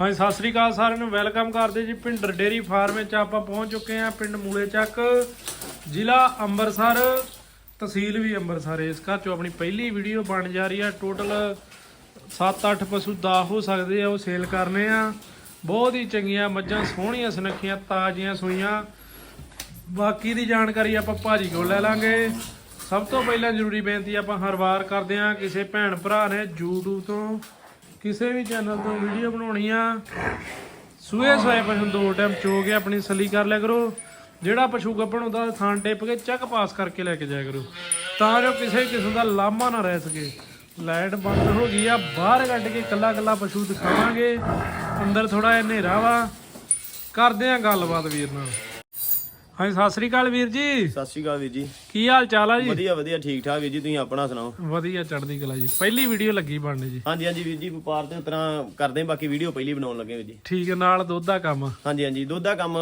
ਹਾਂਜੀ, ਸਤਿ ਸ੍ਰੀ ਅਕਾਲ ਸਾਰਿਆਂ ਨੂੰ। ਵੈਲਕਮ ਕਰਦੇ ਜੀ ਪਿੰਡ ਡੇਰੀ ਫਾਰਮ ਵਿੱਚ ਆਪਾਂ ਪਹੁੰਚ ਚੁੱਕੇ ਹਾਂ ਪਿੰਡ ਮੂਲੇ ਚੱਕ, ਜ਼ਿਲ੍ਹਾ ਅੰਮ੍ਰਿਤਸਰ, ਤਹਿਸੀਲ ਵੀ ਅੰਮ੍ਰਿਤਸਰ ਇਸ ਘਰ ਚੋਂ ਆਪਣੀ ਪਹਿਲੀ ਵੀਡੀਓ ਬਣ ਜਾ ਰਹੀ ਆ। ਟੋਟਲ 7-8 ਪਸ਼ੂ ਦਾ ਹੋ ਸਕਦੇ ਆ, ਉਹ ਸੇਲ ਕਰਨੇ ਆ। ਬਹੁਤ ਹੀ ਚੰਗੀਆਂ ਮੱਝਾਂ, ਸੋਹਣੀਆਂ ਸੁਨੱਖੀਆਂ, ਤਾਜ਼ੀਆਂ ਸੂਈਆਂ। ਬਾਕੀ ਦੀ ਜਾਣਕਾਰੀ ਆਪਾਂ ਭਾਜੀ ਕੋਲ ਲੈ ਲਾਂਗੇ। ਸਭ ਤੋਂ ਪਹਿਲਾਂ ਜ਼ਰੂਰੀ ਬੇਨਤੀ ਆਪਾਂ ਹਰ ਵਾਰ ਕਰਦੇ ਹਾਂ, ਕਿਸੇ ਭੈਣ ਭਰਾ ਨੇ YouTube ਤੋਂ ਕਿਸੇ ਵੀ ਚੈਨਲ ਤੋਂ ਵੀਡੀਓ ਬਣਾਉਣੀ ਆ, ਸੂਏ ਸੋਏ ਪਸ਼ੂ ਦੋ ਟਾਈਮ ਚੋ ਕੇ ਆਪਣੀ ਸਲੀ ਕਰ ਲਿਆ ਕਰੋ। ਜਿਹੜਾ ਪਸ਼ੂ ਗੱਭਣ ਹੁੰਦਾ ਥਾਂ ਟੇਪ ਕੇ ਚੈੱਕ ਪਾਸ ਕਰਕੇ ਲੈ ਕੇ ਜਾਇਆ ਕਰੋ। ਤਾਂ ਜੋ ਕਿਸੇ ਕਿਸਮ ਦਾ ਲਾਮਾ ਨਾ ਰਹਿ ਸਕੇ। ਲਾਈਟ ਬੰਦ ਹੋ ਗਈ ਆ, ਬਾਹਰ ਕੱਢ ਕੇ ਕੱਲਾ ਕੱਲਾ ਪਸ਼ੂ ਦਿਖਾਵਾਂਗੇ। ਅੰਦਰ ਥੋੜਾ ਜਿਹਾ ਹਨੇਰਾ ਵਾ। ਕਰਦੇ ਆ ਗੱਲਬਾਤ ਵੀਰ ਨਾਲ। ਹਾਂਜੀ ਸਤਿ ਸ੍ਰੀ ਅਕਾਲ ਵੀਰ ਜੀ। ਸਤਿ ਸ਼੍ਰੀ ਅਕਾਲ ਵੀਰ ਜੀ। ਕੀ ਹਾਲ ਚਾਲ ਆ ਜੀ? ਵਧੀਆ ਵਧੀਆ ਠੀਕ ਠਾਕ ਵੀਰ ਜੀ ਤੁਸੀਂ ਆਪਣਾ ਸੁਣਾਓ? ਵਧੀਆ ਚੜ੍ਹਦੀ ਕਲਾ ਜੀ। ਪਹਿਲੀ ਵੀਡੀਓ ਲੱਗੀ ਬਣਨੇ ਜੀ। ਹਾਂਜੀ ਹਾਂਜੀ ਵੀਰ ਜੀ ਵਪਾਰ ਤੇ ਉਤਰਾਂ ਕਰਦੇ ਹਾਂ, ਬਾਕੀ ਵੀਡੀਓ ਪਹਿਲੀ ਬਣਾਉਣ ਲੱਗੇ ਵੀਰ ਜੀ। ਠੀਕ ਹੈ ਨਾਲ ਦੁੱਧ ਦਾ ਕੰਮ। ਹਾਂਜੀ ਹਾਂਜੀ ਦੁੱਧ ਦਾ ਕੰਮ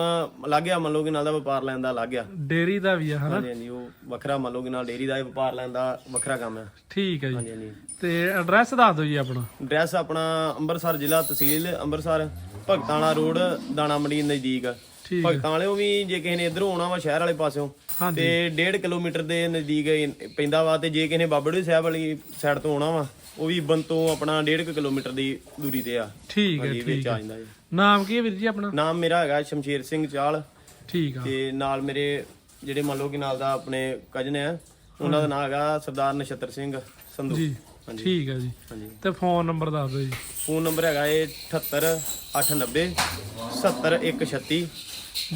ਲੱਗ ਗਿਆ ਮੰਨ ਲਓ ਕਿ ਨਾਲ ਦਾ ਵਪਾਰ ਲੈਣ ਦਾ ਲੱਗ ਗਿਆ। ਡੇਰੀ ਦਾ ਵੀ ਆ ਹਨਾ? ਹਾਂਜੀ ਹਾਂਜੀ ਉਹ ਵੱਖਰਾ ਮੰਨ ਲਓ ਕਿ ਨਾਲ ਡੇਰੀ ਦਾ ਇਹ ਵਪਾਰ ਲੈਣ ਦਾ ਵੱਖਰਾ ਕੰਮ ਹੈ ਠੀਕ ਹੈ ਜੀ। ਹਾਂਜੀ ਹਾਂਜੀ। ਤੇ ਐਡਰੈਸ ਦੱਸ ਦਿਓ ਜੀ ਆਪਣਾ। ਐਡਰੈਸ ਆਪਣਾ ਅੰਮ੍ਰਿਤਸਰ ਜ਼ਿਲ੍ਹਾ ਤਹਿਸੀਲ ਅੰਮ੍ਰਿਤਸਰ ਭਗਤਾਣਾ ਰੋਡ ਦਾਣਾ ਮੰਡੀ ਨਜ਼ਦੀਕ। ਠੀਕ ਭਗਤਾਂ ਵਾਲਿਓ ਵੀ ਜੇ ਕਿਸੇ ਨੇ ਇਧਰੋਂ ਆਉਣਾ ਵਾ ਸ਼ਹਿਰ ਵਾਲੇ ਪਾਸਿਓਂ ਹਾਂਜੀ। ਤੇ 1.5 ਕਿਲੋਮੀਟਰ ਦੇ ਨਜ਼ਦੀਕ ਇਹ ਪੈਂਦਾ ਵਾ ਤੇ ਜੇ ਕਿਸੇ ਨੇ ਬਾਬੜੀ ਸਾਹਿਬ ਵਾਲੀ ਸਾਈਡ ਤੋਂ ਆਉਣਾ ਵਾ ਉਹ ਵੀ ਬਨ ਤੋਂ ਆਪਣਾ 1.5 ਕਿਲੋਮੀਟਰ ਦੀ ਦੂਰੀ ਤੇ ਆ। ਠੀਕ ਹੈ ਹਾਂਜੀ ਠੀਕ ਵਿੱਚ ਹੈ। ਆ ਜਾਂਦਾ ਜੀ। ਨਾਮ ਕੀ ਹੈ ਵੀਰ ਜੀ ਆਪਣਾ? ਨਾਮ ਮੇਰਾ ਹੈਗਾ ਸ਼ਮਸ਼ੀਰ ਸਿੰਘ ਚਾਲ। ਠੀਕ ਆ। ਤੇ ਨਾਲ ਮੇਰੇ ਜਿਹੜੇ ਮੰਨ ਲਓ ਕਿ ਨਾਲ ਦਾ ਆਪਣੇ ਕਜਨ ਆ ਉਹਨਾਂ ਦਾ ਨਾਮ ਹੈਗਾ ਸਰਦਾਰ ਨਛੱਤਰ ਸਿੰਘ ਸੰਧੂ। ਜੀ ਹਾਂਜੀ। ਠੀਕ ਹੈ ਜੀ। ਹਾਂਜੀ। ਤੇ ਫੋਨ ਨੰਬਰ ਦੱਸ ਦਿਓ ਜੀ। ਫੋਨ ਨੰਬਰ ਹੈਗਾ ਇਹ 78 890 70136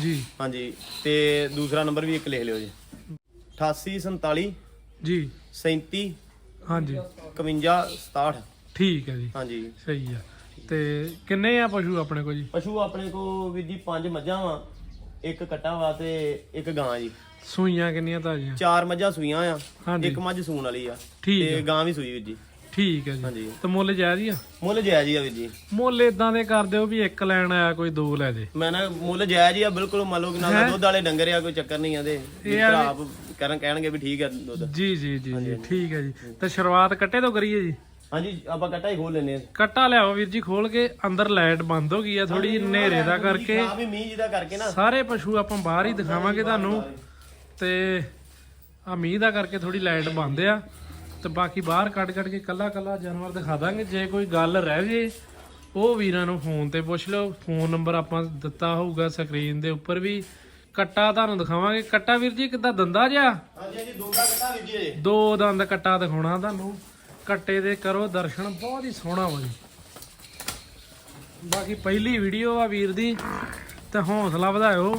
ਜੀ। ਹਾਂਜੀ ਤੇ ਦੂਸਰਾ ਨੰਬਰ ਵੀ ਇੱਕ ਲਿਖ ਲਿਓ ਜੀ। 8847 ਜੀ। 37 ਹਾਂਜੀ। 51 67 ਠੀਕ ਹੈ ਜੀ। ਹਾਂਜੀ। ਸਹੀ ਆ। ਤੇ ਕਿੰਨੇ ਆ ਪਸ਼ੂ ਆਪਣੇ ਕੋਲ ਜੀ? ਪਸ਼ੂ ਆਪਣੇ ਕੋ ਵੀਰ ਜੀ ਪੰਜ ਮੱਝਾਂ ਵਾ ਇੱਕ ਕੱਟਾ ਵਾ ਤੇ ਇੱਕ ਗਾਂ ਜੀ। ਸੂਈਆਂ ਕਿੰਨੀਆਂ ਤਾਜ਼ੀਆਂ? ਚਾਰ ਮੱਝਾਂ ਸੂਈਆਂ ਆ ਹਾਂਜੀ। ਇੱਕ ਮੱਝ ਸੂਣ ਵਾਲੀ ਆ। ਠੀਕ ਤੇ ਗਾਂ ਵੀ ਸੂਈ ਵੀਰ ਜੀ। ਠੀਕ ਹੈ ਜੀ। ਹਾਂਜੀ। ਤੇ ਮੁੱਲ ਜਾਇਜ਼ ਹੀ ਆ? ਮੁੱਲ ਜਾਇਜ਼ ਹੀ ਆ ਵੀਰ ਜੀ। ਮੁੱਲ ਇਦਾਂ ਦੇ ਕਰ ਦਿਓ ਵੀ ਇੱਕ ਲੈਣ ਆਇਆ ਕੋਈ ਦੋ ਲੈ ਜੇ। ਮੈਂ ਨਾ ਮੁੱਲ ਜਾਇਜ਼ ਹੀ ਆ ਬਿਲਕੁਲ ਮੰਨ ਲਓ ਕਿ ਨਾਲ ਦਾ ਦੁੱਧ ਵਾਲੇ ਡੰਗਰ ਆ ਕੋਈ ਚੱਕਰ ਨਹੀਂ ਆਦੇ ਆਪ ਕਰਨ ਕਹਿਣਗੇ ਵੀ ਠੀਕ ਆ ਦੁੱਧ। ਜੀ ਜੀ ਜੀ ਜੀ ਠੀਕ ਹੈ ਜੀ। ਤੇ ਸ਼ੁਰੂਆਤ ਕੱਟੇ ਤੋਂ ਕਰੀਏ ਜੀ? ਹਾਂਜੀ ਆਪਾਂ ਕੱਟਾ ਹੀ ਖੋਲ ਲੈਨੇ ਆ। ਕੱਟਾ ਲਿਆਓ ਵੀਰ ਜੀ ਖੋਲ ਕੇ ਅੰਦਰ ਲਾਈਟ ਬੰਦ ਹੋ ਗਈ ਆ ਥੋੜੀ ਹਨੇਰੇ ਦਾ ਕਰਕੇ। ਆ ਵੀ ਮੀਂਹ ਜਿਹਦਾ ਕਰਕੇ ਨਾ। ਸਾਰੇ ਪਸ਼ੂ ਆਪਾਂ ਬਾਹਰ ਹੀ ਦਿਖਾਵਾਂਗੇ ਤੁਹਾਨੂੰ। ਤੇ ਆ ਮੀਂਹ ਦਾ ਕਰਕੇ ਥੋੜੀ ਲਾਈਟ ਬੰਦ ਆ। ਤੇ ਬਾਕੀ ਬਾਹਰ ਕੱਢ ਕੱਢ ਕੇ ਕੱਲਾ ਕੱਲਾ ਜਾਨਵਰ ਦਿਖਾ ਦਾਂਗੇ। ਜੇ ਕੋਈ ਗੱਲ ਰਹਿ ਜੇ ਉਹ ਵੀਰਾਂ ਨੂੰ ਫੋਨ ਤੇ ਪੁੱਛ ਲਓ। ਫੋਨ ਨੰਬਰ ਆਪਾਂ ਦਿੱਤਾ ਹੋਊਗਾ ਸਕਰੀਨ ਦੇ ਉੱਪਰ ਵੀ। ਕੱਟਾ ਤੁਹਾਨੂੰ ਦਿਖਾਵਾਂਗੇ। ਕੱਟਾ ਵੀਰ ਜੀ ਕਿੱਦਾਂ ਦੰਦਾ ਜਿਆ ਹਾਂਜੀ ਹਾਂਜੀ ਦੋ ਦਾ ਕੱਟਾ ਵੀਰ ਜੀ ਦੋ ਦੰਦ ਕੱਟਾ ਦਿਖਾਉਣਾ ਤੁਹਾਨੂੰ। ਕੱਟੇ ਦੇ ਕਰੋ ਦਰਸ਼ਨ ਬਹੁਤ ਹੀ ਸੋਹਣਾ ਵਾ ਜੀ। ਬਾਕੀ ਪਹਿਲੀ ਵੀਡੀਓ ਆ ਵੀਰ ਦੀ ਤੇ ਹੌਸਲਾ ਵਧਾਇਓ।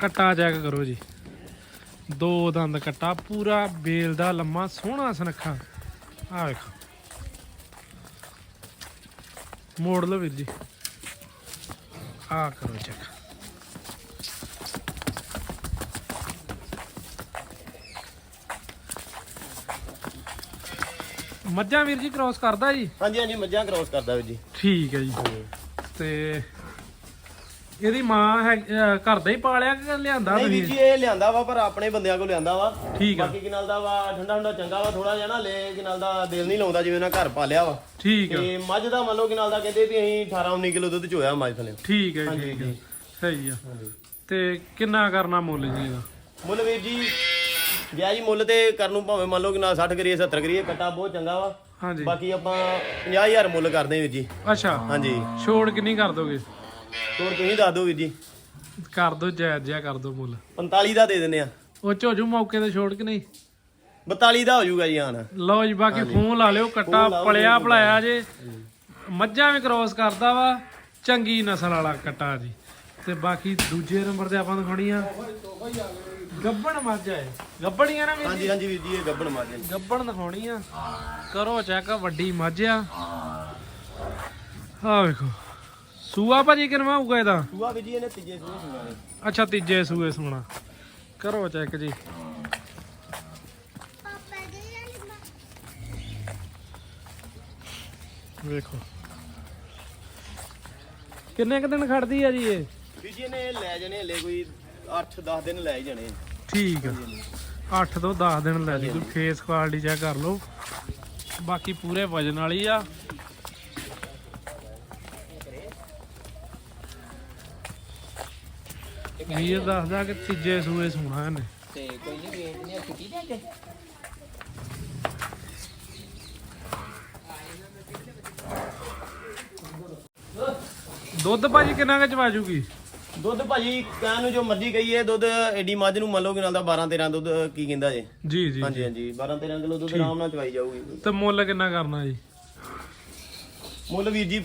ਕੱਟਾ ਚੈੱਕ ਕਰੋ ਜੀ। ਦੋ ਦੰਦ ਕੱਟਾ ਪੂਰਾ ਬੇਲ ਦਾ ਲੰਮਾ ਸੋਹਣਾ ਸੁਨੱਖਾ। ਆ ਵੇਖੋ। ਮੋੜ ਲਓ ਵੀਰ ਜੀ। ਆ ਕਰੋ ਚੈੱਕ। ਮੱਝਾਂ ਵੀਰ ਜੀ ਕ੍ਰਾਸ ਕਰਦਾ ਜੀ? ਹਾਂਜੀ ਹਾਂਜੀ ਮੱਝਾਂ ਕ੍ਰੋਸ ਕਰਦਾ ਵੀਰ ਜੀ। ਠੀਕ ਹੈ ਜੀ। ਤੇ ਇਹਦੀ ਮਾਂ ਹੈ ਅਹ ਘਰ ਦਾ ਹੀ ਪਾਲਿਆ ਕਿ ਲਿਆਂਦਾ ਨਹੀਂ ਵੀਰ ਤੁਸੀਂ ਜੀ ਇਹ ਲਿਆਂਦਾ ਵਾ ਪਰ ਆਪਣੇ ਬੰਦਿਆਂ ਕੋਲ ਲਿਆਂਦਾ ਵਾ। ਠੀਕ ਆ। ਬਾਕੀ ਕਿਨਾਲ ਦਾ ਵਾ ਠੰਡਾ ਠੰਡਾ ਚੰਗਾ ਵਾ ਥੋੜਾ ਜਿਹਾ ਨਾ ਲੈ ਕਿਨਾਲ ਦਾ ਦਿਲ ਨਹੀਂ ਲਾਉਂਦਾ ਜਿਵੇਂ ਉਹਨਾਂ ਘਰ ਪਾਲਿਆ ਵਾ। ਠੀਕ ਹੈ ਤੇ ਮੱਝ ਦਾ ਮੰਨ ਲਓ ਕਿਨਾਲ ਦਾ ਕਹਿੰਦੇ ਵੀ ਅਸੀਂ 18 19 ਕਿਲੋ ਦੁੱਧ ਚੋਇਆ ਮੱਝ ਥਲੇ। ਠੀਕ ਹੈ ਜੀ, ਠੀਕ ਹੈ ਸਹੀ ਆ। ਤੇ ਕਿੰਨਾ ਕਰਨਾ ਮੁੱਲ ਜੀ ਇਹਦਾ? ਮੁੱਲ ਵੀਰ ਜੀ ਗਿਆ ਜੀ ਮੁੱਲ ਤੇ ਕਰਨ ਨੂੰ ਭਾਵੇਂ ਮੰਨ ਲਓ ਕਿ ਨਾ 60 ਕਰੀਏ 70 ਕਰੀਏ ਕੱਟਾ ਬਹੁਤ ਚੰਗਾ ਵਾ। ਹਾਂਜੀ। ਬਾਕੀ ਆਪਾਂ 50000 ਮੁੱਲ ਕਰਦੇ ਵੀਰ ਜੀ। ਅੱਛਾ। ਹਾਂਜੀ। ਛੋੜ ਕਿੰਨੀ ਕਰ ਦੋਗੇ? ਹੋਰ ਤੁਸੀਂ ਦੱਸ ਦਿਓ ਵੀਰ ਜੀ। ਕਰ ਦੋ ਜਾਇਜ਼ ਜਿਹਾ ਕਰ ਦੋ ਮੁੱਲ। 45 ਦਾ ਦੇ ਦਿੰਨੇ ਆ। ਉਹ ਝੋਜੂ ਮੌਕੇ ਤੇ ਛੋੜ ਕਿ ਨਹੀਂ? 42 ਦਾ ਹੋ ਜਾਊਗਾ ਜੀ ਆਣ ਲਓ ਜੀ ਬਾਕੀ ਫੋਨ ਲਾ ਲਿਓ ਕੱਟਾ ਪਲਿਆ ਭਲਾਇਆ ਜੇ। ਮੱਝਾਂ ਵੀ ਕ੍ਰਾਸ ਕਰਦਾ ਵਾ ਚੰਗੀ ਨਸਲ ਵਾਲਾ ਕੱਟਾ ਜੀ। ਤੇ ਬਾਕੀ ਦੂਜੇ ਨੰਬਰ ਤੇ ਆਪਾਂ ਦਿਖਾਉਣੀ ਆ ਗੱਬਣ ਮੱਝ ਹੈ ਗੱਬੜੀਆਂ ਨਾ ਜੀ ਹਾਂਜੀ ਹਾਂਜੀ ਵੀਰ ਜੀ ਇਹ ਗੱਬਣ ਮੱਝ ਹੈ ਜੀ। ਗੱਬਣ ਦਿਖਾਉਣੀ ਆ। ਕਰੋ ਚੈੱਕ ਵੱਡੀ ਮੱਝ ਆ। ਆ ਵੇਖੋ। ਸੂਆ ਭਾਜੀ ਕਿਨਵਾ ਹੋਊਗਾ ਇਹਦਾ? ਸੂਆ ਵੀਰ ਜੀ ਇਹਨੇ ਤੀਜੇ ਸੂਏ ਸੁਣਾ ਨੇ ਅੱਛਾ ਤੀਜੇ ਸੂਏ ਸੁਣਾ। ਕਰੋ ਚੈੱਕ ਜੀ। ਵੇਖੋ। ਕਿੰਨੇ ਕੁ ਦਿਨ ਖੜਦੀ ਆ ਜੀ ਇਹ? ਵੀਰ ਜੀ ਇਹਨੇ ਲੈ ਜਾਣੇ ਹਲੇ ਕੋਈ 8-10 ਦਿਨ ਲੈ ਹੀ ਜਾਣੇ ਠੀਕ ਆ। 8 ਤੋਂ 10 ਦਿਨ ਲੈ ਜੀ ਕੋਈ ਫੇਸ ਕੁਆਲਿਟੀ ਚੈੱਕ ਕਰ ਲਓ। ਬਾਕੀ ਪੂਰੇ ਵਜਨ ਵਾਲੀ ਆ। ਵੀਰ ਦੱਸਦਾ ਕਿ ਤੀਜੇ ਸੂਏ ਸੋਣਾ ਇਹਨੇ। ਤੇ ਕੋਈ ਨਹੀਂ ਵੇਚ ਨਹੀਂ ਅੱਗੇ ਦੁੱਧ ਭਾਜੀ ਕਿੰਨਾ ਕੁ ਚਵਾ ਜੂਗੀ? ਦੁੱਧ ਭਾਜੀ ਕਹਿਣ ਨੂੰ ਜੋ ਮਰਜ਼ੀ ਕਹੀਏ ਦੁੱਧ ਏਡੀ ਮੱਝ ਨੂੰ ਮੰਨ ਲਓ ਕਿ ਨਾਲ ਦਾ 12 13 ਦੁੱਧ ਕੀ ਕਹਿੰਦਾ ਜੇ? ਜੀ ਜੀ ਹਾਂਜੀ ਹਾਂਜੀ 12 13 ਕਿਲੋ ਦੁੱਧ ਆਰਾਮ ਨਾਲ ਚਵਾਈ ਜਾਊਗੀ। ਤੇ ਮੁੱਲ ਕਿੰਨਾ ਕਰਨਾ ਜੀ? ਮੁੱਲ ਵੀਰ ਜੀ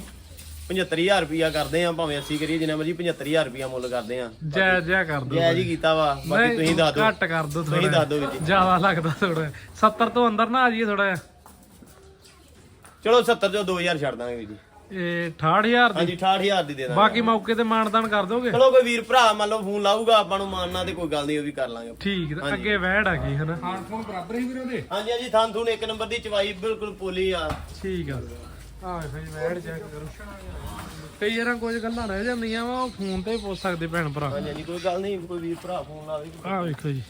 75000 ਰੁਪਿਆ ਕਰਦੇ ਆ ਭਾਵੇਂ 80 ਕਰੀਏ ਜਿੰਨਾ ਮਰਜ਼ੀ 75000 ਰੁਪਿਆ ਮੁੱਲ ਕਰਦੇ ਆ। ਜੈ ਜੈ ਕਰ ਦੋ ਜੈ ਜੀ ਕੀਤਾ ਵਾ ਬਾਕੀ ਤੁਸੀਂ ਦੱਸ ਦਿਓ। ਘੱਟ ਕਰ ਦੋ ਤੁਸੀਂ ਥੋੜਾ ਦੱਸ ਦਿਓ ਵੀਰ ਜੀ। ਜ਼ਿਆਦਾ ਲੱਗਦਾ ਥੋੜਾ 70 ਤੋਂ ਅੰਦਰ ਨਾ ਆ ਜਾਈਏ ਥੋੜਾ ਜਿਹਾ। ਚਲੋ 70 ਚੋਂ 2000 ਛੱਡ ਦਾਂਗੇ ਵੀਰ ਜੀ। ਇਹ 68000 ਦੀ। ਹਾਂਜੀ 68000 ਦੀ ਦੇ ਦਾਂਗੇ। ਬਾਕੀ ਮੌਕੇ ਤੇ ਮਾਨਦਾਨ ਕਰ ਦੋਗੇ? ਚਲੋ ਕੋਈ ਵੀਰ ਭਰਾ ਮੰਨ ਲਓ ਫੋਨ ਲਾਊਗਾ ਆਪਾਂ ਨੂੰ ਮਾਨਣਾ ਤੇ ਕੋਈ ਗੱਲ ਨਹੀਂ ਉਹ ਵੀ ਕਰ ਲਾਂਗੇ। ਠੀਕ ਤੇ ਅੱਗੇ ਵੈੜ ਆ ਗਈ ਹਨਾ ਹਾਂਜੀ ਹਾਂਜੀ ਥਾਂ ਥੂਨ ਇੱਕ ਨੰਬਰ ਦੀ ਚਵਾਈ ਬਿਲਕੁਲ ਪੋਲੀ ਆ। ਠੀਕ ਆ। ਕਰੋ। ਕਈ ਵਾਰਾਂ ਕੁਝ ਗੱਲਾਂ ਰਹਿ ਜਾਂਦੀਆਂ ਵਾ ਉਹ ਫੋਨ ਤੇ ਪੁੱਛ ਸਕਦੇ ਭੈਣ ਭਰਾ। ਹਾਂਜੀ ਕੋਈ ਗੱਲ ਨਹੀਂ ਕੋਈ ਵੀਰ ਭਰਾ ਫੋਨ ਲਾਵੇ ਆ ਵੇਖੋ ਜੀ।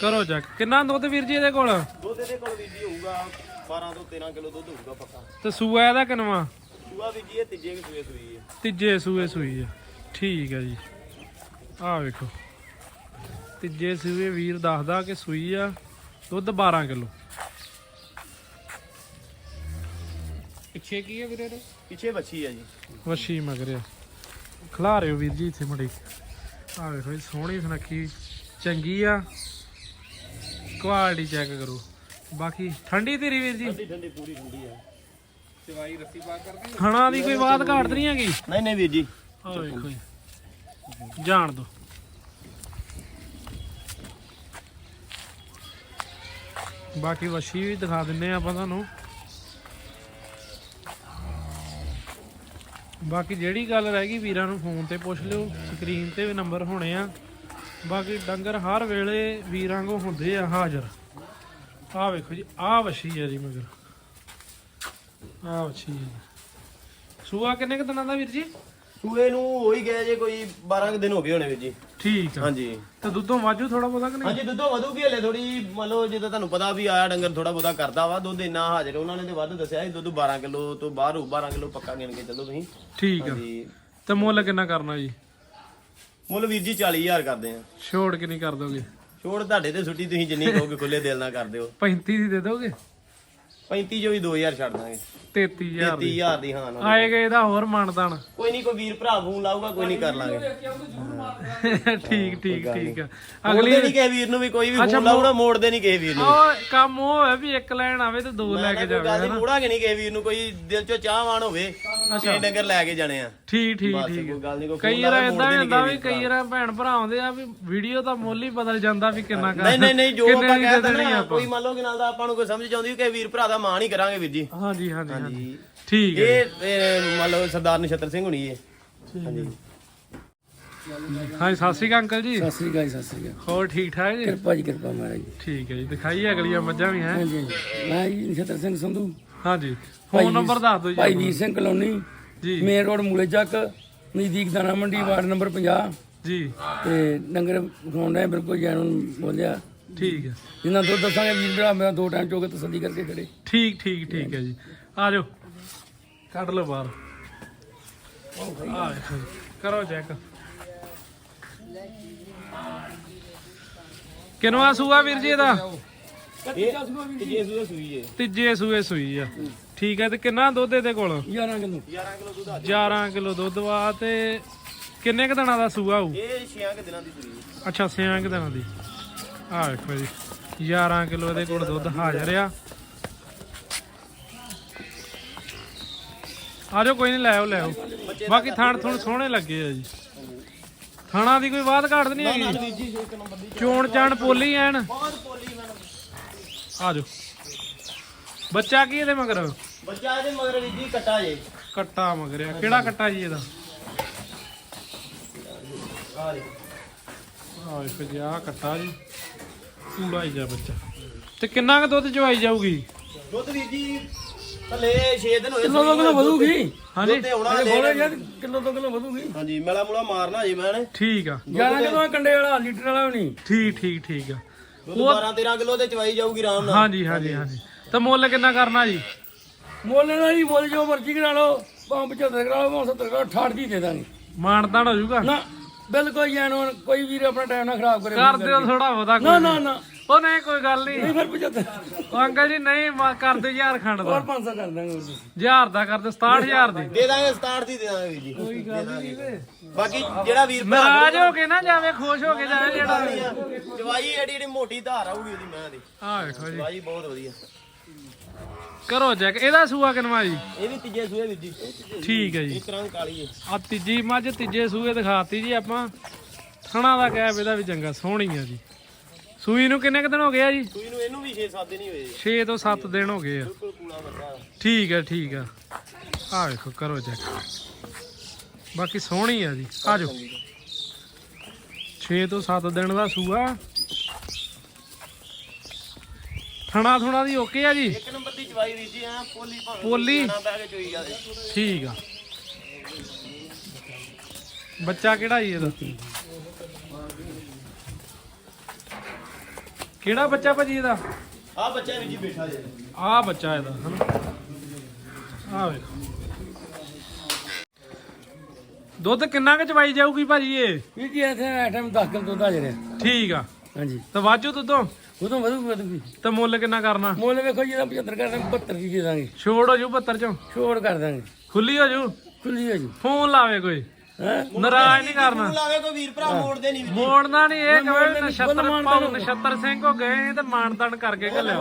ਕਰੋ ਚੈੱਕ ਕਿੰਨਾ ਦੁੱਧ ਵੀਰ ਜੀ ਇਹਦੇ ਕੋਲ? ਦੁੱਧ ਇਹਦੇ ਕੋਲ ਵੀਰ ਜੀ ਹੋਊਗਾ 12 ਤੋਂ 13 ਕਿਲੋ ਦੁੱਧ ਹੋਊਗਾ ਪੱਕਾ। ਤੇ ਸੂਆ ਇਹਦਾ ਕਿਨਵਾ? ਸੂਆ ਵੀਰ ਜੀ ਇਹ ਤੀਜੇ ਕੁ ਸੂਏ ਸੂਈ ਹੈ ਤੀਜੇ ਸੂਏ ਸੂਈ ਆ। ਠੀਕ ਆ ਜੀ। ਆ ਵੇਖੋ। ਤੀਜੇ ਸੂਏ ਵੀਰ ਦੱਸਦਾ ਕਿ ਸੂਈ ਆ ਦੁੱਧ 12 ਕਿਲੋ। ਪਿੱਛੇ ਕੀ ਹੈ ਵੀਰੇ ਪਿੱਛੇ ਬੱਚੀ ਆ ਜੀ। ਵਸ਼ੀ ਮਗਰਿਆ ਖਲਾ ਰਿਓ ਵੀਰ ਜੀ ਇੱਥੇ ਮੜੀ ਆ ਵੇਖੋ ਇਹ ਸੋਹਣੀ ਸੁਨੱਖੀ ਚੰਗੀ ਆ। ਕੁਆਲਿਟੀ ਚੈੱਕ ਕਰੋ। ਬਾਕੀ ਠੰਡੀ ਤੇਰੀ ਵੀਰ ਜੀ? ਠੰਡੀ ਠੰਡੀ ਪੂਰੀ ਠੰਡੀ ਆ। ਖਾਣਾ ਦੀ ਕੋਈ ਬਾਤ ਘਾਟ ਤਾਂ ਨਹੀਂ ਹੈਗੀ? ਨਹੀਂ ਨਹੀਂ ਵੀਰ ਜੀ। ਆ ਵੇਖੋ ਜੀ। ਜਾਣ ਦੋ। ਬਾਕੀ ਵਸ਼ੀ ਵੀ ਦਿਖਾ ਦਿੰਨੇ ਆ ਆਪਾਂ ਤੁਹਾਨੂੰ। ਬਾਕੀ ਜਿਹੜੀ ਗੱਲ ਰਹਿ ਗਈ ਵੀਰਾਂ ਨੂੰ ਫੋਨ ਤੇ ਪੁੱਛ ਲਿਓ ਸਕਰੀਨ ਤੇ ਵੀ ਨੰਬਰ ਹੋਣੇ ਆ। ਬਾਕੀ ਡੰਗਰ ਹਰ ਵੇਲੇ ਵੀਰਾਂ ਕੋ ਹੁੰਦੇ ਆ ਹਾਜ਼ਰ। ਆਹ ਵੇਖੋ ਜੀ, ਆਹ ਵਸ਼ੀ ਹੈ ਜੀ ਮਗਰ। ਆਹ ਵਸ਼ੀ ਹੈ ਸੂਆ ਕਿੰਨੇ ਕੁ ਦਿਨਾਂ ਦਾ ਵੀਰ ਜੀ? ਸੂਏ ਨੂੰ ਹੋ ਹੀ ਗਿਆ ਜੇ ਕੋਈ 12 ਕੁ ਦਿਨ ਹੋ ਗਏ ਹੋਣੇ ਵੀਰ ਜੀ। ਠੀਕ ਆ। ਹਾਂਜੀ। ਤੇ ਦੁੱਧੋਂ ਵਾਜੂ ਥੋੜਾ ਬਹੁਤਾ ਕਿ ਨਹੀਂ? ਹਾਂਜੀ ਦੁੱਧੋਂ ਵਧੂਗੀ ਹਲੇ ਥੋੜੀ ਮੰਨ ਲਓ ਜਿੱਦਾਂ ਤੁਹਾਨੂੰ ਪਤਾ ਵੀ ਆਇਆ ਡੰਗਰ ਥੋੜਾ ਬਹੁਤਾ ਕਰਦਾ ਵਾ ਦੁੱਧ ਇੰਨਾ ਹਾਜ਼ਰ ਉਹਨਾਂ ਨੇ ਤੇ ਵੱਧ ਦੱਸਿਆ ਸੀ ਦੁੱਧ 12 ਕਿਲੋ ਤੋਂ ਬਾਹਰ ਹੋ 12 ਕਿਲੋ ਪੱਕਾ ਗਿਣ ਕੇ ਚੱਲੋ ਤੁਸੀਂ। ਠੀਕ ਆ। ਹਾਂਜੀ। ਤੇ ਮੁੱਲ ਕਿੰਨਾ ਕਰਨਾ ਜੀ? ਮੁੱਲ ਵੀਰ ਜੀ 40000 ਕਰਦੇ ਆ। ਛੋੜ ਕਿੰਨੀ ਕਰ ਦੋਗੇ? ਛੋੜ ਤੁਹਾਡੇ ਤੇ ਛੁੱਟੀ ਤੁਸੀਂ ਜਿੰਨੀ ਕਹੋਗੇ ਖੁੱਲੇ ਦਿਲ ਨਾਲ ਕਰ ਦਿਓ। 35 ਦੀ ਦੇ ਦੋਗੇ? 35 ਜੋ ਵੀ 2000 ਛੱਡ ਦਾਂਗੇ। 33000 ਦੀ। 30000 ਦੀ ਹਾਂ ਨਾ। ਆਏ ਗਏ ਦਾ ਹੋਰ ਮਾਨਦਾਨ। ਕੋਈ ਨਹੀਂ ਕੋਈ ਵੀਰ ਭਰਾ ਫੋਨ ਲਾਊਗਾ ਕੋਈ ਨਹੀਂ ਕਰ ਲਾਂਗੇ। ਠੀਕ ਠੀਕ ਠੀਕ ਆ। ਅਗਲੀ ਨਹੀਂ ਕਿਸੇ ਵੀਰ ਨੂੰ ਵੀ ਕੋਈ ਵੀ ਫੋਨ ਲਾਊਗਾ ਮੋੜਦੇ ਨਹੀਂ ਕਿਸੇ ਵੀਰ ਨੂੰ ਉਹ ਕੰਮ ਉਹ ਹੈ ਵੀ ਇੱਕ ਲੈਣ ਆਵੇ ਤੇ ਦੋ ਲੈ ਕੇ ਕੋਈ ਗੱਲ ਜਾਵੇ ਨਹੀਂ ਮੋੜਾਂਗੇ ਨਹੀਂ ਕਿਸੇ ਵੀਰ ਨੂੰ ਕੋਈ ਦਿਲ ਚੋਂ ਚਾਹਵਾਨ ਹੋਵੇ ਛੇ ਡੰਗਰ ਲੈ ਕੇ ਜਾਣੇ ਆ। ਠੀਕ ਠੀਕ ਕੋਈ ਵਾਰ ਇਦਾਂ ਵੀ ਹੁੰਦਾ ਵੀ ਕਈ ਵਾਰ ਭੈਣ ਭਰਾ ਆਉਂਦੇ ਆ ਵੀ ਵੀਡੀਓ ਦਾ ਮੁੱਲ ਹੀ ਬਦਲ ਜਾਂਦਾ ਵੀ ਕਿੰਨਾ ਕਰ ਨਹੀਂ ਨਹੀਂ ਨਹੀਂ ਜੋ ਆਪਾਂ ਕਹਿੰਦੇ ਨਾ ਕੋਈ ਮੰਨ ਲਓ ਕਿ ਨਾਲ ਦਾ ਆਪਾਂ ਨੂੰ ਕੋਈ ਸਮਝ ਚਾਉਂਦੀ ਕਿ ਵੀਰ ਭਰਾ ਦਾ ਮਾਣ ਹੀ ਕਰਾਂਗੇ ਵੀਰ ਜੀ। ਹਾਂਜੀ ਹਾਂਜੀ ਠੀਕ ਹੈ ਇਹ ਇਹ ਮੰਨ ਲਓ ਸਰਦਾਰ ਨਛੱਤਰ ਸਿੰਘ ਹੁਣੀ ਇਹ। ਹਾਂਜੀ। ਹਾਂਜੀ ਸਤਿ ਸ਼੍ਰੀ ਅਕਾਲ ਅੰਕਲ ਜੀ। ਸਤਿ ਸ੍ਰੀ ਅਕਾਲ ਜੀ, ਸਤਿ ਸ੍ਰੀ ਅਕਾਲ। ਹੋਰ ਠੀਕ ਠਾਕ ਜੀ? ਕਿਰਪਾ ਜੀ ਕਿਰਪਾ ਮਹਾਰਾਜ ਜੀ। ਠੀਕ ਹੈ ਜੀ ਦਿਖਾਈਏ ਅਗਲੀਆਂ ਮੱਝਾਂ ਵੀ ਹੈ। ਹਾਂਜੀ ਹਾਂਜੀ। ਮੈਂ ਜੀ ਨਛੱਤਰ ਸਿੰਘ ਸੰਧੂ। ਹਾਂਜੀ ਫੋਨ ਨੰਬਰ ਦੱਸ ਦਿਓ ਭਾਈ ਜੀ ਵੀਰ ਸਿੰਘ ਕਲੋਨੀ ਜੀ। ਮੇਨ ਰੋਡ ਮੂਲੇ ਚੱਕ ਨਜ਼ਦੀਕ ਦਾਣਾ ਮੰਡੀ ਵਾਰਡ ਨੰਬਰ 50 ਜੀ। ਤੇ ਡੰਗਰ ਖਾਉਂਦਾ ਬਿਲਕੁਲ ਜੈਨੂਨ ਬੋਲਿਆ। ਠੀਕ ਹੈ। ਜਿੰਨਾ ਦੁੱਧ ਦੱਸਾਂਗੇ ਵੀਰ ਭਰਾ ਮੇਰਾ ਦੋ ਟਾਈਮ ਚੋਕੇ ਤਸੱਲੀ ਕਰਕੇ ਖੜੇ। ਠੀਕ ਠੀਕ ਠੀਕ ਹੈ ਜੀ। ਆ ਜਾਓ। ਕੱਢ ਲਓ ਬਾਹਰ। ਆ ਵੇਖੋ ਜੀ। ਕਰੋ ਚੈੱਕ ਕਿਨਵਾ ਸੂਆ ਵੀਰ ਜੀ ਇਹਦਾ? ਇਹ ਜੇ ਸੂਏ ਸੂਈ ਹੈ। ਤੀਜੇ ਸੂਏ ਸੂਈ ਆ। ਠੀਕ ਹੈ ਤੇ ਕਿੰਨਾ ਦੁੱਧ ਇਹਦੇ ਕੋਲ? 11 ਕਿਲੋ। 11 ਕਿਲੋ ਦੁੱਧ ਆ। 11 ਕਿਲੋ ਦੁੱਧ ਵਾ ਤੇ ਕਿੰਨੇ ਕ ਦਿਨਾਂ ਦਾ ਸੂਆ ਹੋਊ? ਇਹ 6 ਕਿ ਦਿਨਾਂ ਦੀ ਸੂਈ ਹੈ। ਅੱਛਾ ਸਿਆਂ ਕਿ ਦਿਨਾਂ ਦੀ। ਆ ਵੇਖੋ ਜੀ 11 ਕਿਲੋ ਇਹਦੇ ਕੋਲ ਦੁੱਧ ਹਾਜ਼ਰ ਆ। ਆ ਜਾਓ ਕੋਈ ਨਹੀਂ ਲੈ ਆਓ ਲੈ ਆਓ। ਬਾਕੀ ਥਾਣ ਥੁਣ ਸੋਹਣੇ ਲੱਗੇ ਆ ਜੀ। ਥਾਣਾ ਦੀ ਕੋਈ ਬਾਤ ਘਾਟ ਨਹੀਂ ਹੈਗੀ? ਚੋਣ ਚਾਣ ਪੋਲੀ ਐਨ? ਬਹੁਤ ਪੋਲੀ ਮੈਡਮ ਆ ਜਾਓ। ਬੱਚਾ ਕੀ ਇਹਦੇ ਮਗਰ? ਬੱਚਾ ਇਹਦੇ ਮਗਰ ਜੀ ਕੱਟਾ ਜੇ। ਕੱਟਾ ਮਗਰਿਆ ਕਿਹੜਾ ਕੱਟਾ ਜੀ ਇਹਦਾ? ਆ ਜੀ ਆ ਵੇਖੋ ਜੀ ਆ ਕੱਟਾ ਜੀ। ਪੂਰਾ ਹੀ ਜਾ ਬੱਚਾ। ਤੇ ਕਿੰਨਾ ਕੁ ਦੁੱਧ ਚਵਾਈ ਜਾਊਗੀ? ਦੁੱਧ ਵੀਰ ਜੀ ਥੱਲੇ 6 ਦਿਨ ਹੋਏ ਕਿਲੋ ਦੋ ਕਿਲੋ ਵਧੂਗੀ? ਹਾਂਜੀ। ਦੁੱਧ ਤੇ ਆਉਣਾ ਅਜੇ ਹਲੇ। ਬੋਲੇ ਯਾਰ ਕਿਲੋ ਦੋ ਕਿਲੋ ਵਧੂਗੀ? ਹਾਂਜੀ ਮੇਲਾ ਮੂਲਾ ਮਾਰਨਾ ਜੀ ਮੈਂ। ਨੇ ਠੀਕ ਆ। 11 ਕਿਲੋ ਕੰਡੇ ਵਾਲਾ ਲੀਟਰ ਵਾਲਾ ਵੀ ਨਹੀਂ। ਠੀਕ ਠੀਕ ਠੀਕ ਆ। ਦੁੱਧ 12 13 ਕਿਲੋ ਤੇ ਚਵਾਈ ਜਾਊਗੀ ਆਰਾਮ ਨਾਲ। ਹਾਂਜੀ ਹਾਂਜੀ ਹਾਂਜੀ। ਤੇ ਮੁੱਲ ਕਿੰਨਾ ਕਰਨਾ ਜੀ? ਮੁੱਲ ਨਾ ਜੀ ਮੁੱਲ ਜੋ ਮਰਜ਼ੀ ਕਰਾ ਲਓ। ਭਾਵੇਂ 75 ਕਰਾ ਲਓ ਭਾਵੇਂ 70 ਕਰਾ ਲਓ 68 ਦੀ ਦੇ ਦਾਂਗੇ। ਮਾਨਤਾਨ ਹੋ ਜਾਊਗਾ? ਨਾ ਬਿਲਕੁਲ ਜੈਨੂਨ ਕੋਈ ਵੀਰ ਆਪਣਾ ਟਾਈਮ ਨਾ ਖਰਾਬ ਕਰੇ ਕਰ ਦਿਓ ਥੋੜਾ ਬਹੁਤਾ ਨਾ ਕੋਈ। ਨਾ ਨਾ। ਉਹ ਨਹੀਂ ਕੋਈ ਗੱਲ ਨਹੀਂ। ਨਹੀਂ ਫਿਰ 75 ਉਹ ਅੰਕਲ ਜੀ ਨਹੀਂ ਮਾ- ਕਰ ਦਿਓ ਹਜ਼ਾਰ ਖੰਡ ਦਾ। ਹੋਰ 500 ਕਰ ਦਾਂਗੇ ਜੀ। ਹਜ਼ਾਰ ਦਾ ਕਰ ਦਿਓ 67000 ਦੀ। ਦੇ ਦਾਂਗੇ 67 ਦੀ ਦੇ ਦਾਂਗੇ ਵੀਰ ਜੀ। ਕੋਈ ਗੱਲ ਨਹੀਂ ਬਾਕੀ ਜਿਹੜਾ ਵੀਰ ਭਰਾ ਨਾਰਾਜ਼ ਹੋ ਕੇ ਨਾ ਜਾਵੇ ਖੁਸ਼ ਹੋ ਕੇ ਜਾਵੇ ਜਿਹੜਾ ਜਵਾਈ ਐਡੀ ਜਿਹੜੀ ਮੋਟੀ ਧਾਰ ਆਊਗੀ ਉਹਦੀ ਮੈਂ ਦੀ। ਆ ਵੇਖੋ ਜੀ। ਜਵਾਈ ਬਹੁਤ ਵਧੀਆ। ਕਰੋ ਚੈੱਕ। ਇਹਦਾ ਸੂਆ ਕਿਨਵਾ ਜੀ? ਇਹ ਵੀ ਤੀਜੇ ਸੂਏ ਵੀਰ ਜੀ। ਠੀਕ ਹੈ ਜੀ। ਇਸ ਤਰ੍ਹਾਂ ਕਾਲੀ ਹੈ। ਆ ਤੀਜੀ ਮੱਝ ਤੀਜੇ ਸੂਏ ਦਿਖਾਤੀ ਜੀ ਆਪਾਂ। ਥਣਾ ਦਾ ਗੈਪ ਇਹਦਾ ਵੀ ਚੰਗਾ ਸੋਹਣੀ ਆ ਜੀ। ਸੂਈ ਨੂੰ ਕਿੰਨੇ ਕੁ ਦਿਨ ਹੋ ਗਏ ਆ ਜੀ? ਸੂਈ ਨੂੰ ਇਹਨੂੰ ਵੀ 6-7 ਦਿਨ ਹੀ ਹੋਏ 6 ਤੋਂ 7 ਦਿਨ ਹੋ ਗਏ ਆ। ਬਿਲਕੁਲ ਕੂਲਾ ਬੱਚਾ ਠੀਕ ਹੈ ਠੀਕ ਆ। ਆ ਵੇਖੋ ਕਰੋ ਚੈੱਕ। ਬਾਕੀ ਸੋਹਣੀ ਆ ਜੀ। ਆ ਜਾਓ। 6 ਤੋਂ 7 ਦਿਨ ਦਾ ਸੂਆ। ਥਣਾ ਥੁਣਾ ਦੀ ਓਕੇ ਆ ਜੀ? ਇੱਕ ਨੰਬਰ ਦੀ ਜਵਾਈ ਵੀਰ ਜੀ ਆ ਪੋਲੀ ਭਾਵੇਂ ਪੋਲੀ? ਨਾ ਪੈ ਕੇ ਚੋਈ ਜਾਵੇ। ਠੀਕ ਆ। ਬੱਚਾ ਕਿਹੜਾ ਜੀ ਇਹਦਾ? ਕਿਹੜਾ ਬੱਚਾ ਭਾਜੀ ਇਹਦਾ? ਆ ਬੱਚਾ ਵੀਰ ਜੀ ਬੈਠਾ ਜੇ। ਆ ਬੱਚਾ ਇਹਦਾ ਹਨਾ? ਆ ਵੇਖੋ। ਦੁੱਧ ਕਿੰਨਾ ਕੁ ਚਵਾਈ ਜਾਊਗੀ ਭਾਜੀ ਇਹ? ਵੀਰ ਜੀ ਇੱਥੇ ਆਈਟਮ 10 ਕਿਲੋ ਦੁੱਧ ਆ ਜਰੇ ਠੀਕ ਆ। ਹਾਂਜੀ। ਤੇ ਵਾਜੂ ਦੁੱਧੋਂ? ਉਦੋਂ ਵਧੂ ਵਧੂਗੀ ਤੇ ਮੁੱਲ ਕਿੰਨਾ ਕਰਨਾ? ਮੁੱਲ ਵੇਖੋ ਜੀ ਇਹਦਾ 75 ਕਰ ਦਾਂਗੇ 72 ਦੀ ਦੇ ਦਾਂਗੇ। ਛੋੜ ਹੋ ਜੂ 72 ਚੋਂ? ਛੋੜ ਕਰ ਦਾਂਗੇ। ਖੁੱਲੀ ਹੋ ਜੂ? ਖੁੱਲੀ ਹੈ ਜੀ। ਫੋਨ ਲਾਵੇ ਕੋਈ। ਹੈ? ਨਾਰਾਜ਼ ਨਹੀਂ ਕਰਨਾ। ਤੂੰ ਲਾਵੇ ਕੋਈ ਵੀਰ ਭਰਾ ਮੋੜਦੇ ਨਹੀਂ ਮੋੜਨਾ ਨਹੀਂ ਇਹ ਕਹੇ ਨਛੱਤਰ ਪਾਉ। ਨਛੱਤਰ ਸਿੰਘ ਕੋ ਗਏ ਤੇ ਮਾਨਤਨ ਕਰਕੇ ਘੱਲਿਆ।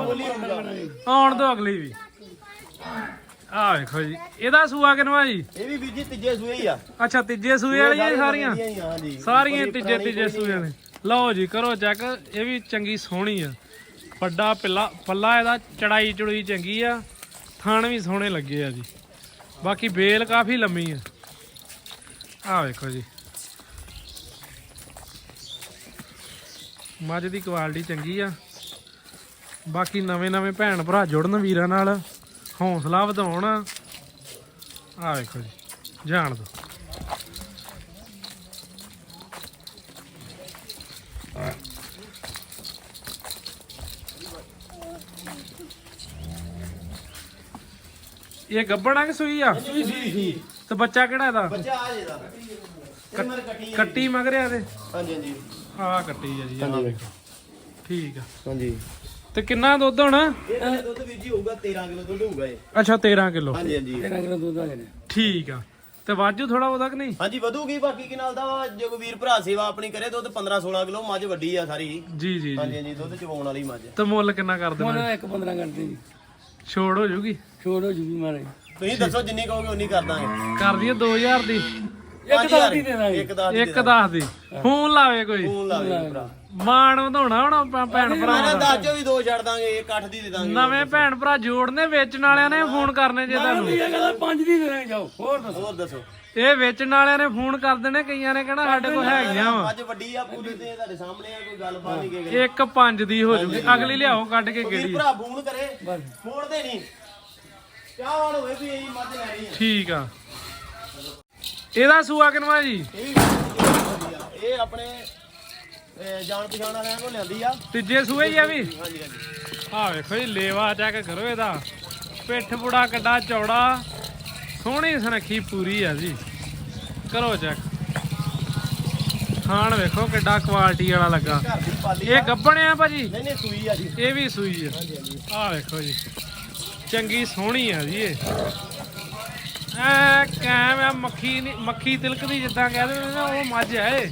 ਆਉਣ ਦੋ ਅਗਲੀ ਵੀ। ਆ ਵੇਖੋ ਜੀ ਇਹਦਾ ਸੂਆ ਕਿਨਵਾ ਜੀ? ਇਹ ਵੀ ਵੀਰ ਜੀ ਤੀਜੇ ਸੂਏ ਹੀ ਆ। ਅੱਛਾ ਤੀਜੇ ਸੂਏ ਵਾਲੀਆਂ ਸਾਰੀਆਂ? ਹਾਂ ਸਾਰੀਆਂ ਤੀਜੇ ਤੀਜੇ ਸੂਏ ਨੇ ਲਓ ਜੀ, ਕਰੋ ਚੈੱਕ ਇਹ ਵੀ ਚੰਗੀ ਸੋਹਣੀ ਆ। ਵੱਡਾ ਪਿੱਲਾ, ਪੱਲਾ ਇਹਦਾ ਚੜਾਈ ਚੜੂਈ ਚੰਗੀ ਆ, ਥਣ ਵੀ ਸੋਹਣੇ ਲੱਗੇ ਆ ਜੀ। ਬਾਕੀ ਬੇਲ ਕਾਫੀ ਲੰਮੀ ਆ। ਆ ਵੇਖੋ ਜੀ। ਮੱਝ ਦੀ ਕੁਆਲਿਟੀ ਚੰਗੀ ਆ। ਬਾਕੀ ਨਵੇਂ ਨਵੇਂ ਭੈਣ ਭਰਾ ਜੁੜਨ ਵੀਰਾਂ ਨਾਲ ਹੌਸਲਾ ਵਧਾਉਣ। ਆ ਵੇਖੋ ਜੀ, ਜਾਣ ਦੋ ਇਹ ਗੱਬਣਾ ਕਿ ਸੂਈ ਆ? ਸੂਈ ਸੂਈ ਸੂਈ। ਤੇ ਬੱਚਾ ਕਿਹੜਾ ਇਹਦਾ? ਬੱਚਾ ਆ ਜੇ ਦਾ ਇਹ ਮਰ ਕੱਟੀ ਆ। ਕੱਟੀ ਮਗਰਿਆ ਤੇ ਹਾਂਜੀ ਹਾਂਜੀ। ਕੱਟੀ ਆ ਜੀ ਆਹ ਵੇਖੋ। ਠੀਕ ਆ। ਹਾਂਜੀ। ਤੇ ਕਿੰਨਾ ਦੁੱਧ ਹੋਣਾ? ਇਹਦਾ ਦੁੱਧ ਵੀਰ ਜੀ ਹੋਊਗਾ 13 ਕਿਲੋ ਦੁੱਧ ਹੋਊਗਾ ਇਹ। ਅੱਛਾ 13 ਕਿਲੋ। ਹਾਂਜੀ ਹਾਂਜੀ। 13 ਕਿਲੋ ਦੁੱਧ ਆ ਜਰੇ ਠੀਕ ਆ। ਤੇ ਵਾਜੂ ਥੋੜਾ ਉਹਦਾ ਕਿ ਨਹੀਂ? ਹਾਂਜੀ ਵਧੂਗੀ। ਬਾਕੀ ਕੀ ਨਾਲ ਦਾ ਜੇ ਕੋਈ ਵੀਰ ਭਰਾ ਸੇਵਾ ਆਪਣੀ ਕਰੇ ਦੁੱਧ 15 16 ਕਿਲੋ ਮੱਝ ਵੱਡੀ ਆ ਸਾਰੀ। ਜੀ ਜੀ ਜੀ। ਹਾਂਜੀ ਹਾਂਜੀ ਦੁੱਧ ਚਵਾਉਣ ਵਾਲੀ ਮੱਝ। ਤੇ ਮੁੱਲ ਕਿੰਨਾ ਕਰ ਦੇਣਾ? ਇੱਕ 15 ਕਰਦੇ ਜੀ ਛੋੜ ਹੋ ਜੂਗੀ? ਛੋੜ ਹੋ ਜੂਗੀ ਮਾਰੇ। ਤੁਸੀਂ ਦੱਸੋ ਜਿੰਨੀ ਕਹੋਗੇ ਉਨੀ ਕਰ ਦਾਂਗੇ। ਕਰ ਦਈਏ 2000 ਦੀ। ਇੱਕ ਦੀ ਦੇ ਦਾਂਗੇ। ਇੱਕ ਦਾ ਇੱਕ ਦੱਸ ਦੀ। ਫੋਨ ਲਾਵੇ ਕੋਈ। ਫੋਨ ਲਾ ਵੀਰ ਭਰਾ। ਮਾਣ ਵਧਾਉਣਾ ਹੁਣ ਆਪਾਂ ਭੈਣ ਭਰਾ ਮੈਂ ਦੱਸ ਚੋ ਵੀ ਦੋ ਛੱਡ ਦਾਂਗੇ ਇੱਕ ਅੱਠ ਦੀ ਦੇ ਦਾਂਗੇ। ਨਵੇਂ ਭੈਣ ਭਰਾ ਜੋੜਨੇ ਵੇਚਣ ਵਾਲਿਆਂ ਨੇ ਫੋਨ ਕਰਨੇ ਜੇ ਤੁਹਾਨੂੰ। ਇਹ ਕਹਿੰਦਾ 5 ਦੀ ਦੇ ਦਾਂਗੇ ਜਾਓ। ਹੋਰ ਦੱਸੋ। ਹੋਰ ਦੱਸੋ। ਇਹ ਵੇਚਣ ਵਾਲਿਆਂ ਨੇ ਫੋਨ ਕਰ ਦੇਣੇ ਕਈਆਂ ਨੇ ਕਹਿਣਾ ਸਾਡੇ ਕੋਲ ਹੈਗੀਆਂ ਵਾ। ਮੱਝ ਵੱਡੀ ਆ ਪੂਰੀ ਤੇ ਤੁਹਾਡੇ ਸਾਹਮਣੇ ਆ ਕੋਈ ਗੱਲਬਾਤ ਨਹੀਂ ਕੇ ਇੱਕ ਪੰਜ ਦੀ ਹੋ ਜੂਗੀ। ਅਗਲੀ ਲਿਆਓ ਕੱਢ ਕੇ ਵੀਰ ਕਿਹੜੀ ਭਰਾ ਫੋਨ ਕਰੇ ਮੋੜਦੇ ਨਹੀਂ। ਕਿਆ ਵਾਲ ਹੋਵੇ ਵੀ ਇਹੀ ਮੱਝ ਲੈਣੀ ਆ। ਠੀਕ ਆ। ਇਹਦਾ ਸੂਆ ਕਿਨਵਾ ਜੀ? ਇਹ ਵੀ ਵਧੀਆ। ਇਹ ਆਪਣੇ ਜਾਣ ਪਛਾਣ ਵਾਲਿਆਂ ਕੋਲ ਲਿਆਂਦੀ ਆ। ਤੀਜੇ ਸੂਏ ਹੀ ਆ ਵੀ? ਹਾਂਜੀ ਹਾਂਜੀ। ਆ ਵੇਖੋ ਜੀ ਲੇਵਾ ਚੈੱਕ ਕਰੋ ਇਹਦਾ। ਪਿੱਠ ਬੁੜਾ ਕਿੱਡਾ ਚੌੜਾ। ਸੋਹਣੀ ਸੁਨੱਖੀ ਪੂਰੀ ਆ ਜੀ। ਕਰੋ ਚੈੱਕ। ਖਾਣ ਵੇਖੋ ਕਿੱਡਾ ਕੁਆਲਿਟੀ ਵਾਲਾ ਲੱਗਾ। ਘਰ ਦੀ ਪਾਲੀ ਇਹ ਗੱਬਣਿਆ ਭਾਜੀ? ਨਹੀਂ ਨਹੀਂ ਸੂਈ ਆ ਜੀ। ਇਹ ਵੀ ਸੂਈ ਆ। ਆ ਵੇਖੋ ਜੀ। ਚੰਗੀ ਸੋਹਣੀ ਆ ਜੀ ਇਹ। ਐ ਕੈਮ ਆ ਮੱਖੀ ਨੀ ਮੱਖੀ ਤਿਲਕਦੀ ਜਿੱਦਾਂ ਕਹਿੰਦੇ ਨੇ ਨਾ ਉਹ ਮੱਝ ਆ ਇਹ।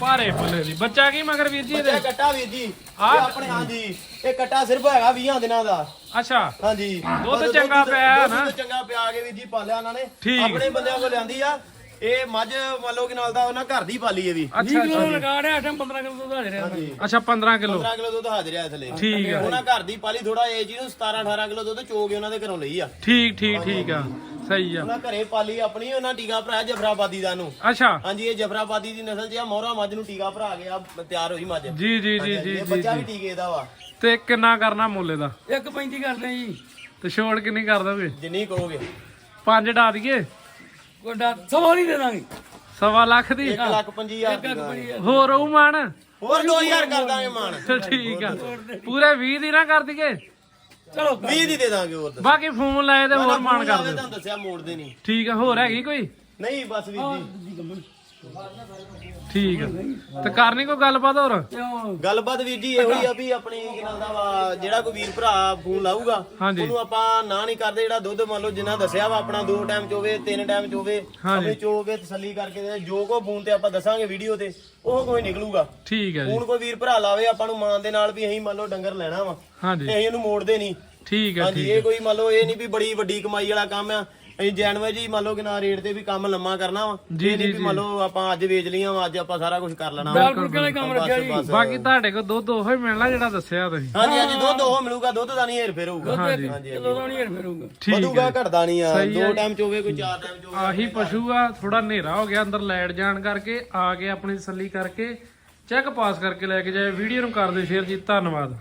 ਭਾਰੇ ਫੁੱਲੇ ਦੀ। ਬੱਚਾ ਕੀ ਮਗਰ ਵੀਰ ਜੀ ਇਹ ਇਹਦੇ ਕੱਟਾ ਵੀਰ ਜੀ? ਇਹ ਆਪਣੇ ਹਾਂਜੀ। ਇਹ ਕੱਟਾ ਸਿਰਫ ਹੈਗਾ 20 ਦਿਨਾਂ ਦਾ। ਅੱਛਾ। ਹਾਂਜੀ। ਦੁੱਧ ਚੰਗਾ ਪਿਆ ਨਾ? ਚੰਗਾ ਪਿਆ ਕੇ ਵੀਰ ਜੀ ਪਾਲਿਆ ਉਹਨਾਂ ਨੇ। ਠੀਕ। ਆਪਣੇ ਬੰਦਿਆਂ ਕੋਲ ਲਿਆਂਦੀ ਆ। ਇਹ ਮੱਝ ਮੰਨ ਲਓ ਕਿ ਨਾਲ ਦਾ ਉਹਨਾਂ ਘਰ ਦੀ ਪਾਲੀ ਹੈ ਵੀ 20 ਅੱਛਾ ਕਿਲੋ ਲਗਾ ਰਿਹਾ ਆਈਟਮ 15 ਕਿਲੋ ਦੁੱਧ ਆ ਜਰੇ ਹਾਂਜੀ। ਅੱਛਾ 15 ਕਿਲੋ। 15 ਕਿਲੋ ਦੁੱਧ ਹਾਜ਼ਰ ਆ ਥਲੇ ਠੀਕ ਆ ਉਹਨਾਂ ਘਰ ਦੀ ਪਾਲੀ ਥੋੜਾ ਏਜ ਜੀ ਨੂੰ 17 18 ਕਿਲੋ ਦੁੱਧ ਚੋ ਕੇ ਉਹਨਾਂ ਦੇ ਘਰੋਂ ਲਈ ਆ। ਠੀਕ ਠੀਕ ਠੀਕ ਆ। ਸਹੀ ਆ। ਉਹਨਾਂ ਘਰੇ ਪਾਲੀ ਆਪਣੀ ਉਹਨਾਂ ਟੀਕਾ ਭਰਾਇਆ ਜਫਰਾਬਾਦੀ ਦਾ ਨੂੰ। ਅੱਛਾ। ਹਾਂਜੀ ਇਹ ਜਫਰਾਬਾਦੀ ਦੀ ਨਸਲ 'ਚ ਆ ਮੋਹਰਾ ਮੱਝ ਨੂੰ ਟੀਕਾ ਭਰਾ ਗਿਆ ਤਿਆਰ ਹੋਈ ਮੱਝ। ਜੀ ਜੀ ਜੀ ਜੀ ਬੱਚਾ। ਵੀ ਟੀਕੇ ਦਾ ਵਾ। ਤੇ ਕਿੰਨਾ ਕਰਨਾ ਮੁੱਲੇ ਦਾ? ਇੱਕ 35 ਕਰਦੇ ਜੀ। ਤੇ ਛੋੜ ਕਿੰਨੀ ਕਰ ਦੋਗੇ ਜਿੰਨੀ ਕਹੋਗੇ। ਪੰਜ ਡਾ ਦਈਏ? ਕੋਡਾ ਸਵਾ ਨਹੀਂ ਦੇ ਦਾਂਗੇ ਸਵਾ ਲੱਖ ਦੀ? 1 ਲੱਖ 25000 ਇੱਕ ਇੱਕ ਬੜੀ ਆ। ਹੋਰ ਉਹ ਮਾਣ? ਹੋਰ 2000 ਕਰ ਦਾਂਗੇ ਮਾਨ ਠੀਕ ਆ। ਪੂਰੇ 20 ਦੀ ਨਾ ਕਰ ਦਈਏ? ਚਲੋ 20 ਦੀ ਦੇ ਦਾਂਗੇ ਹੋਰ। ਬਾਕੀ ਫੋਨ ਲਾਏ ਤੇ ਹੋਰ ਮਾਣ ਕਰ ਦਿਓ। ਤੁਹਾਨੂੰ ਦੱਸਿਆ ਮੋੜਦੇ ਨਹੀਂ। ਠੀਕ ਆ ਹੋਰ ਹੈਗੀ ਕੋਈ? ਨਹੀਂ ਬਸ ਵੀਰ ਜੀ। ਠੀਕ ਹੈ ਤੇ ਕਰਨੀ ਕੋਈ ਗੱਲਬਾਤ ਹੋਰ? ਗੱਲਬਾਤ ਵੀਰ ਜੀ ਇਹੋ ਹੀ ਆ ਵੀ ਆਪਣੀ ਕੀ ਨਾਮ ਦਾ ਵਾ ਜਿਹੜਾ ਕੋਈ ਵੀਰ ਭਰਾ ਫੋਨ ਲਾਊਗਾ ਹਾਂਜੀ। ਉਹਨੂੰ ਆਪਾਂ ਨਾ ਨਹੀਂ ਕਰਦੇ ਜਿਹੜਾ ਦੁੱਧ ਮੰਨ ਲਓ ਜਿੰਨਾ ਦੱਸਿਆ ਵਾ ਆਪਣਾ ਦੋ ਟਾਈਮ ਚ ਹੋਵੇ ਤਿੰਨ ਟਾਈਮ ਚ ਹੋਵੇ ਹਾਂਜੀ। ਆਪਣੀ ਚੋ ਕੇ ਤਸੱਲੀ ਕਰਕੇ ਦੇ ਜੋ ਕੋ ਫੋਨ ਤੇ ਆਪਾਂ ਦੱਸਾਂਗੇ ਵੀਡੀਓ ਤੇ ਉਹ ਕੋਈ ਨਿਕਲੂਗਾ। ਠੀਕ ਹੈ ਜੀ। ਫੋਨ ਕੋਈ ਵੀਰ ਭਰਾ ਲਾਵੇ ਆਪਾਂ ਨੂੰ ਮਾਨ ਦੇ ਨਾਲ ਵੀ ਅਸੀਂ ਮੰਨ ਲਓ ਡੰਗਰ ਲੈਣਾ ਵਾ ਹਾਂਜੀ। ਤੇ ਅਸੀਂ ਉਹਨੂੰ ਮੋੜਦੇ ਨਹੀਂ। ਠੀਕ ਹੈ ਹਾਂਜੀ ਠੀਕ ਇਹ ਕੋਈ ਮੰਨ ਲਓ ਇਹ ਨਹੀਂ ਵੀ ਬੜੀ ਵੱਡੀ ਕਮਾਈ ਵਾਲਾ ਕੰਮ ਆ ਅਸੀਂ ਜੈਨਵਰ ਜੀ ਮੰਨ ਲਓ ਕਿ ਨਾ ਰੇਟ ਤੇ ਵੀ ਕੰਮ ਲੰਮਾ ਕਰਨਾ ਵਾ ਜੀ, ਜੀ, ਵੀ ਮੰਨ ਲਓ ਆਪਾਂ ਅੱਜ ਵੇਚ ਲਈਆਂ ਵਾ ਅੱਜ ਆਪਾਂ ਸਾਰਾ ਕੁਝ ਕਰ ਲੈਣਾ ਵਾ। ਬਿਲਕੁਲ ਕਿਹੜਾ ਕੰਮ ਰੱਖਿਆ ਜੀ। ਬਾਕੀ ਤੁਹਾਡੇ ਕੋਲ ਦੁੱਧ ਉਹੋ ਹੀ ਮਿਲਣਾ ਜਿਹੜਾ ਦੱਸਿਆ ਤੁਸੀਂ। ਹਾਂਜੀ ਹਾਂਜੀ ਦੁੱਧ ਉਹ ਮਿਲੂਗਾ ਦੁੱਧ ਦਾ ਨਹੀਂ ਹੇਰ ਫੇਰ ਹੋਊਗਾ। ਹਾਂਜੀ ਕਿਲੋ ਦਾ ਨਹੀਂ ਫਿਰੂਗਾ ਠੀਕ ਵਧੂਗਾ ਹੈ ਘਟਦਾ ਨਹੀਂ ਆ। ਦੋ। ਟਾਈਮ ਚ ਹੋਵੇ ਕੋਈ ਚਾਰ ਟਾਈਮ ਚ ਹੋਵੇ ਆਹੀ ਪਸ਼ੂ ਆ ਥੋੜਾ ਹਨੇਰਾ ਹੋ ਗਿਆ ਅੰਦਰ ਲਾਈਟ ਜਾਣ ਕਰਕੇ ਆ ਕੇ ਆਪਣੀ ਤਸੱਲੀ ਕਰਕੇ ਚੈੱਕ ਪਾਸ ਕਰਕੇ ਲੈ ਕੇ ਜਾਏ। ਵੀਡੀਓ ਨੂੰ ਕਰ ਦਿਓ ਸ਼ੇਅਰ ਜੀ। ਧੰਨਵਾਦ।